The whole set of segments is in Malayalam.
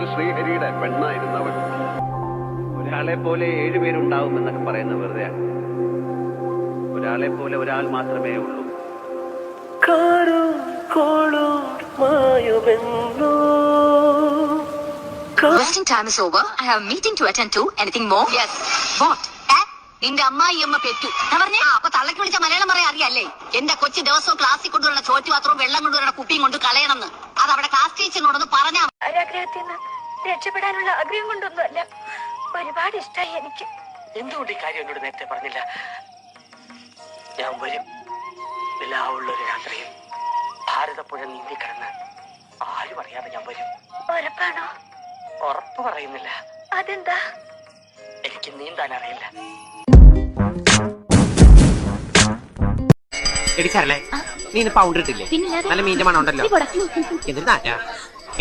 മാസ്റ്റർ ശ്രീഹരിയുടെ പെണ്ണായിരുന്നവൾ ഒരാളെ പോലെ ഏഴുപേരുണ്ടാവുമെന്നൊക്കെ പറയുന്ന വെറുതെയാണ് ഒരാളെ പോലെ ഒരാൾ മാത്രമേ ഉള്ളൂ കാടോ കോളോ മായുമെന്നോ Waiting time is over. I have a meeting to attend to. Anything more? Yes. What? Eh? നിന്റെ അമ്മായിയമ്മ പെറ്റു ഞാൻ പറഞ്ഞേ അപ്പൊ തള്ളക്ക് വിളിച്ച മലയാളം പറയാൻ അറിയാല്ലേ എന്റെ കൊച്ചു ദിവസവും ക്ലാസ്സിൽ കൊണ്ടുവരുന്ന ചോറ്റുപാത്രവും വെള്ളം കൊണ്ടുവരുന്ന കുപ്പിയും കൊണ്ട് കളയണമെന്ന് അത് അവിടെ ടീച്ചറിനോടൊന്ന് പറഞ്ഞാ ഒരാഗ്രഹത്തിൽ നിന്ന് രക്ഷപ്പെടാനുള്ള ആഗ്രഹം കൊണ്ടൊന്നുമല്ല. ഒരുപാട് ഇഷ്ടമായി എനിക്ക്. എന്തുകൊണ്ട് ഈ കാര്യം എന്നോട് നേരത്തെ പറഞ്ഞില്ല? ഞാൻ വരും. നിലാവുള്ള ഒരു രാത്രിയിൽ ഭാരതപ്പുഴ നീന്തി കിടന്ന് ആരും അറിയാതെ ഞാൻ വരും. ഉറപ്പാണോ? ഉറപ്പ് പറയുന്നില്ല. അതെന്താ? എനിക്ക് നീന്താൻ അറിയില്ല. എടി നീ ഇന്ന് പൗണ്ട് ഇട്ടില്ലേ നല്ല മീന്റെ മണം ഉണ്ടല്ലോ എന്തൊരു നാറ്റാ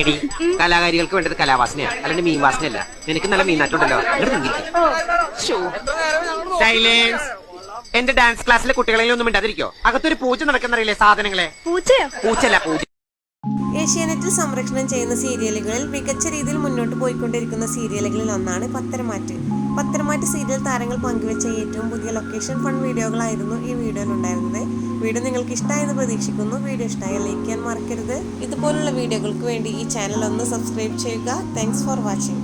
എടി കലാകാരികൾക്ക് വേണ്ടത് കലാവാസനയാ അല്ലാണ്ട് മീൻ വാസനയല്ല. നിനക്ക് നല്ല മീൻ നാട്ടുണ്ടല്ലോ സൈലൻസ് എന്റെ ഡാൻസ് ക്ലാസ്സിലെ കുട്ടികളെ ഒന്നും മിണ്ടാതിരിക്കോ? അകത്തൊരു പൂജ നടക്കുന്നറിയില്ലേ സാധനങ്ങളെ? പൂച്ചയോ? പൂച്ചല്ല പൂജ. ഏഷ്യാനെറ്റിൽ സംരക്ഷണം ചെയ്യുന്ന സീരിയലുകളിൽ മികച്ച രീതിയിൽ മുന്നോട്ട് പോയിക്കൊണ്ടിരിക്കുന്ന സീരിയലുകളിൽ ഒന്നാണ് പത്തരമാറ്റ്. പത്തരമാറ്റ് സീരിയൽ താരങ്ങൾ പങ്കുവെച്ച ഏറ്റവും പുതിയ ലൊക്കേഷൻ ഫൺ വീഡിയോകളായിരുന്നു ഈ വീഡിയോയിൽ ഉണ്ടായിരുന്നത് വീഡിയോ നിങ്ങൾക്ക് ഇഷ്ടമായെന്ന് പ്രതീക്ഷിക്കുന്നു. വീഡിയോ ഇഷ്ടമായ ലൈക്ക് ചെയ്യാൻ മറക്കരുത്. ഇതുപോലുള്ള വീഡിയോകൾക്ക് വേണ്ടി ഈ ചാനൽ ഒന്ന് സബ്സ്ക്രൈബ് ചെയ്യുക. Thanks for watching